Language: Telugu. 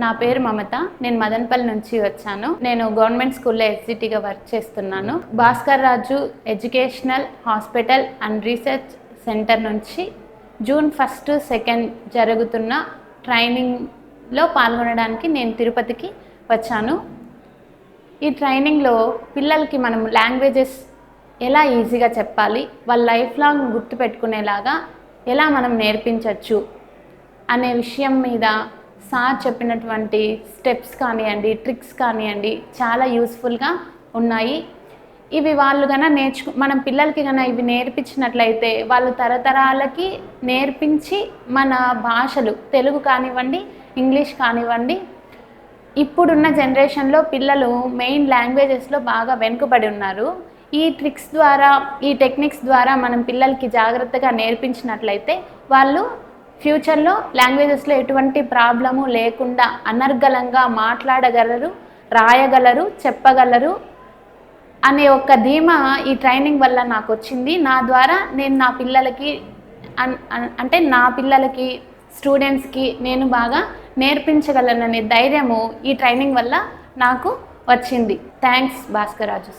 నా పేరు మమత. నేను మదన్పల్లి నుంచి వచ్చాను. నేను గవర్నమెంట్ స్కూల్లో ఎస్జిటిగా వర్క్ చేస్తున్నాను. Bhaskar Raju educational hospital and research centre నుంచి జూన్ ఫస్ట్ సెకండ్ జరుగుతున్న ట్రైనింగ్లో పాల్గొనడానికి నేను తిరుపతికి వచ్చాను. ఈ ట్రైనింగ్లో పిల్లలకి మనం లాంగ్వేజెస్ ఎలా ఈజీగా చెప్పాలి వాళ్ళ లైఫ్ లాంగ్ గుర్తుపెట్టుకునేలాగా ఎలా మనం నేర్పించవచ్చు అనే విషయం మీద సార్ చెప్పినటువంటి స్టెప్స్ కానివ్వండి ట్రిక్స్ కానివ్వండి చాలా యూస్ఫుల్గా ఉన్నాయి. ఇవి వాళ్ళు కన్నా నేర్చుకు మనం పిల్లలకి గన ఇవి నేర్పించినట్లయితే వాళ్ళు తరతరాలకి నేర్పించి మన భాషలు తెలుగు కానివ్వండి ఇంగ్లీష్ కానివ్వండి ఇప్పుడున్న జనరేషన్లో పిల్లలు మెయిన్ లాంగ్వేజెస్లో బాగా వెనుకబడి ఉన్నారు. ఈ ట్రిక్స్ ద్వారా ఈ టెక్నిక్స్ ద్వారా మనం పిల్లలకి జాగ్రత్తగా నేర్పించినట్లయితే వాళ్ళు ఫ్యూచర్లో లాంగ్వేజెస్లో ఎటువంటి ప్రాబ్లము లేకుండా అనర్గళంగా మాట్లాడగలరు రాయగలరు చెప్పగలరు అనే ఒక ధీమా ఈ ట్రైనింగ్ వల్ల నాకు వచ్చింది నా ద్వారా నేను నా పిల్లలకి అన్- అంటే నా పిల్లలకి స్టూడెంట్స్కి నేను బాగా నేర్పించగలననే ధైర్యము ఈ ట్రైనింగ్ వల్ల నాకు వచ్చింది. థ్యాంక్స్ భాస్కర్ రాజు.